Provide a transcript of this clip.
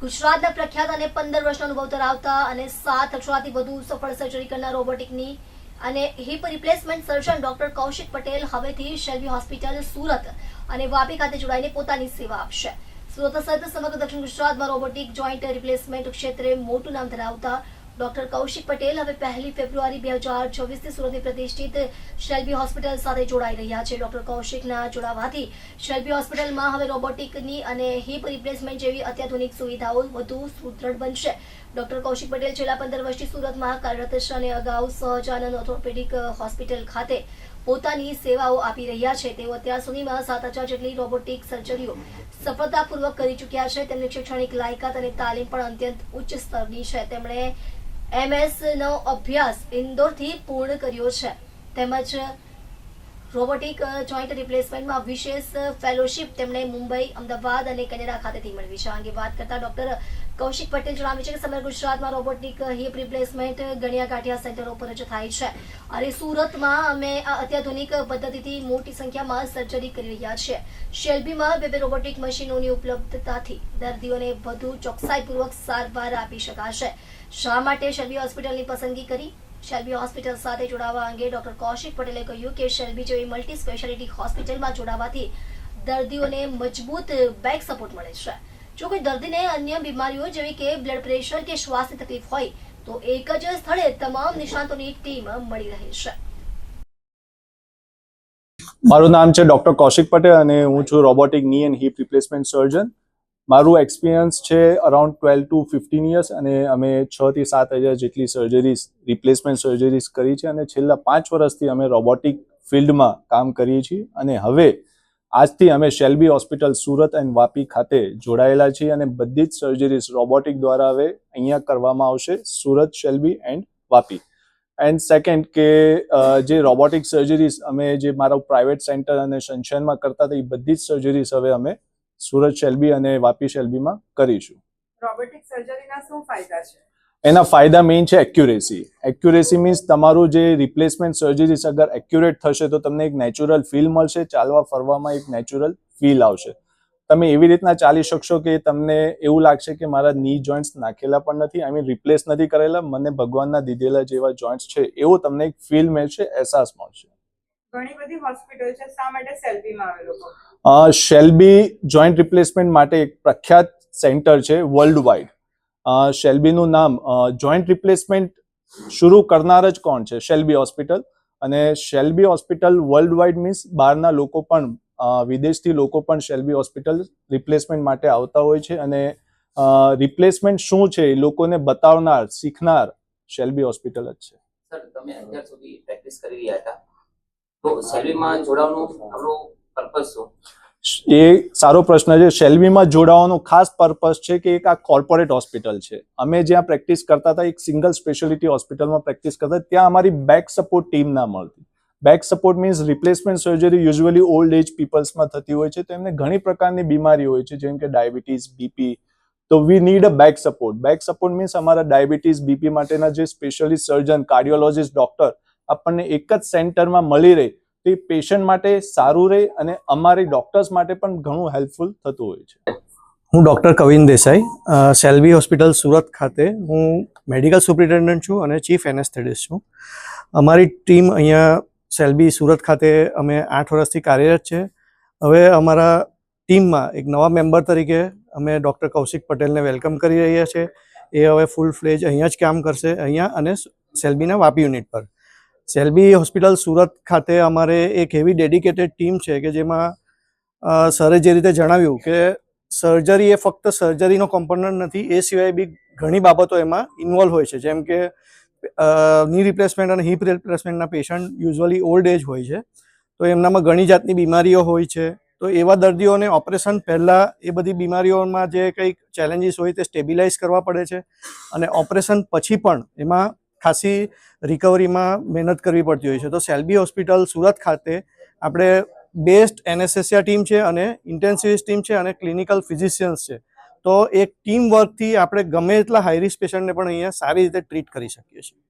ગુજરાતના પ્રખ્યાત અને પંદર વર્ષનો અનુભવ ધરાવતા અને સાત અઠવાડિયાથી વધુ સફળ સર્જરી કરનાર રોબોટિકની અને hip replacement surgeon doctor Kaushik Patel હવેથી શેલ્વી હોસ્પિટલ સુરત અને વાપી ખાતે જોડાઈને પોતાની સેવા આપશે. સુરત સહિત સમગ્ર દક્ષિણ ગુજરાતમાં રોબોટિક જોઈન્ટ રિપ્લેસમેન્ટ ક્ષેત્રે મોટું નામ ધરાવતા ડોક્ટર કૌશિક પટેલ હવે પહેલી ફેબ્રુઆરી બે હજાર છવ્વીસથી સુરતની પ્રતિષ્ઠિત શેલ્બી હોસ્પિટલ સાથે જોડાઈ રહ્યા છે. ડોક્ટર કૌશિકના જોડાવાથી શેલ્બી હોસ્પિટલમાં હવે રોબોટિકની અને હિપ રિપ્લેસમેન્ટ જેવી અત્યાધુનિક સુવિધાઓ વધુ સુદૃઢ બનશે. ડોક્ટર કૌશિક પટેલ છેલ્લા પંદર વર્ષથી સુરતમાં કાર્યરત છે અને અગાઉ સહજાનંદ ઓર્થોપેડિક હોસ્પિટલ ખાતે પોતાની સેવાઓ આપી રહ્યા છે. તેઓ અત્યાર સુધીમાં સાત હજાર જેટલી રોબોટિક સર્જરીઓ સફળતાપૂર્વક કરી ચૂક્યા છે. તેમની શૈક્ષણિક લાયકાત અને તાલીમ પણ અત્યંત ઉચ્ચ સ્તરની છે. તેમણે એમએસ નો અભ્યાસ ઇન્દોરથી પૂર્ણ કર્યો છે. તેમજ રોબોટિક જોઈન્ટ રિપ્લેસમેન્ટમાં વિશેષ ફેલોશિપ તેમણે મુંબઈ, અમદાવાદ અને કેનેડા ખાતેથી મેળવી છે. આ અંગે વાત કરતા ડોક્ટર કૌશિક પટેલ જણાવે છે કે સમગ્ર ગુજરાતમાં રોબોટિક હિપ રિપ્લેસમેન્ટ ગણ્યા ગાંઠિયા સેન્ટરો પર જ થાય છે. અને સુરતમાં અમે અત્યાધુનિક પદ્ધતિથી મોટી સંખ્યામાં સર્જરી કરી રહ્યા છીએ. શેલ્બીમાં બે બે રોબોટિક મશીનોની ઉપલબ્ધતાથી દર્દીઓને વધુ ચોકસાઈપૂર્વક સારવાર આપી શકાશે. શા માટે શેલ્બી હોસ્પિટલની પસંદગી કરી? શેલ્બી હોસ્પિટલ સાથે જોડાવા અંગે ડોક્ટર કૌશિક પટેલે કહ્યું કે શેલ્બી જેવી મલ્ટી સ્પેશિયાલિટી હોસ્પિટલમાં જોડાવાથી દર્દીઓને મજબૂત બેક સપોર્ટ મળે છે. જો કોઈ દર્દીને અન્ય બીમારીઓ જેવી કે બ્લડ પ્રેશર કે શ્વાસની તકલીફ હોય, તો એક જ સ્થળે તમામ નિષ્ણાતોની ટીમ મળી રહે છે. મારું નામ છે ડૉક્ટર કૌશિક પટેલ અને હું છું રોબોટિકની એન્ડ હિપ રિપ્લેસમેન્ટ સર્જન મારું એક્સપિરિયન્સ છે around twelve to fifteen years અને અમે છ થી સાત હજાર જેટલી સર્જરીઝ રિપ્લેસમેન્ટ સર્જરીઝ કરી છે અને છેલ્લા પાંચ વર્ષથી અમે રોબોટિક ફિલ્ડમાં કામ કરીએ છીએ અને હવે આજથી અમે શેલ્બી હોસ્પિટલ સુરત એન્ડ વાપી ખાતે જોડાયેલા છીએ અને બધી જ સર્જરીઝ રોબોટિક દ્વારા હવે અહીંયા કરવામાં આવશે, Surat, Shalby and Vapi. And second કે જે રોબોટિક સર્જરીઝ અમે જે મારા પ્રાઇવેટ સેન્ટર અને સનશાઇનમાં કરતા હતા, એ બધી જ સર્જરીઝ હવે અમે સુરત, શેલ્બી અને વાપી, શેલ્બીમાં કરીશું. રોબોટિક સર્જરીના શું ફાયદા છે? એના ફાયદા મેઇન છે એક્યુરેસી એક્યુરેસી મીન્સ તમારું જે રિપ્લેસમેન્ટ સર્જરીસ અગર એક્યુરેટ થશે તો તમને એક નેચરલ ફીલ મળશે ચાલવા ફરવામાં એક નેચરલ ફીલ આવશે. તમે એવી રીતના ચાલી શકશો કે તમને એવું લાગશે કે મારા ની જોઈન્ટ્સ નાખેલા પણ નથી આઈ મીન રિપ્લેસ નથી કરેલા મને ભગવાનના દીધેલા જેવા જોઈન્ટ્સ છે એવો તમને એક ફીલ મળશે અહેસાસ મળશે. ઘણી બધી હોસ્પિટલ છે શા માટે શેલ્બી જોઈન્ટ રિપ્લેસમેન્ટ માટે એક પ્રખ્યાત સેન્ટર છે વર્લ્ડ વાઇડ શેલ્બીનું નામ જોઈન્ટ રિપ્લેસમેન્ટ શરૂ કરનાર જ કોણ છે? શેલ્બી હોસ્પિટલ. અને Shalby hospital world wide means બહારના લોકો પણ વિદેશથી લોકો પણ શેલ્બી હોસ્પિટલ રિપ્લેસમેન્ટ માટે આવતા હોય છે. અને રિપ્લેસમેન્ટ શું છે એ લોકોને બતાવનાર, શીખનાર શેલ્બી હોસ્પિટલ જ છે. સર, તમે અત્યાર સુધી પ્રેક્ટિસ કરી રહ્યા હતા. તો શેલ્બીમાં જોડાવાનું આપણો પર્પઝ શું? એ સારો પ્રશ્ન છે. શેલ્બીમાં જોડાવાનો ખાસ પર્પસ છે કે એક આ કોર્પોરેટ હોસ્પિટલ છે. અમે જ્યાં પ્રેક્ટિસ કરતા હતા, એક સિંગલ સ્પેશિયાલિટી હોસ્પિટલમાં પ્રેક્ટિસ કરતા ત્યાં અમારી બેક સપોર્ટ ટીમ ના મળતી. Back support means replacement surgery usually old age પીપલ્સમાં થતી હોય છે. તો એમને ઘણી પ્રકારની બીમારી હોય છે, જેમ કે ડાયાબિટીસ બીપી તો we need a back support back support means અમારા ડાયાબિટીસ બીપી માટેના જે સ્પેશિયલિસ્ટ સર્જન કાર્ડિયોલોજીસ્ટ ડોક્ટર આપણને એક જ સેન્ટરમાં મળી રહે તો પેશન્ટ માટે સારું રહે અને અમારી ડોક્ટર્સ માટે પણ ઘણું હેલ્પફુલ થતું હોય છે. હું ડૉક્ટર કવિન દેસાઈ સેલ્વી હોસ્પિટલ સુરત ખાતે હું મેડિકલ સુપ્રિન્ટેન્ડન્ટ છું અને ચીફ એનેસ્થેટિસ્ટ છું. અમારી ટીમ અહીંયા સેલ્બી સુરત ખાતે અમે આઠ વર્ષથી કાર્યરત છે. હવે અમારા ટીમમાં એક નવા મેમ્બર તરીકે અમે ડૉક્ટર કૌશિક પટેલને વેલકમ કરી રહ્યા છે. એ હવે ફૂલ ફ્લેજ અહીંયા જ કામ કરશે અહીંયા અને સેલ્બીના વાપી યુનિટ પર. સેલ્બી હોસ્પિટલ સુરત ખાતે અમારે એક એવી ડેડિકેટેડ ટીમ છે કે જેમાં સરે જે રીતે જણાવ્યું કે સર્જરી એ ફક્ત સર્જરીનો કોમ્પોનન્ટ નથી, એ સિવાય બી ઘણી બાબતો એમાં ઇન્વોલ્વ હોય છે. જેમ કે ની રિપ્લેસમેન્ટ અને હિપ રિપ્લેસમેન્ટના પેશન્ટ યુઝ્યુઅલી ઓલ્ડ એજ હોય છે. તો એમનામાં ઘણી જાતની બીમારીઓ હોય છે. તો એવા દર્દીઓને ઓપરેશન પહેલાં એ બધી બીમારીઓમાં જે કંઈક ચેલેન્જીસ હોય તે સ્ટેબિલાઇઝ કરવા પડે છે. અને ઓપરેશન પછી પણ એમાં ખાસી રિકવરીમાં મહેનત કરવી પડતી હોય છે. તો સેલ્બી હોસ્પિટલ સુરત ખાતે આપણે બેસ્ટ એનેસ્થેસિયા ટીમ છે અને ઇન્ટેન્સિવિસ્ટ ટીમ છે અને ક્લિનિકલ ફિઝિશિયન્સ છે. તો એક ટીમ વર્કથી આપણે ગમે એટલા હાઈ રિસ્ક પેશન્ટને પણ અહીંયા સારી રીતે ટ્રીટ કરી શકીએ છીએ.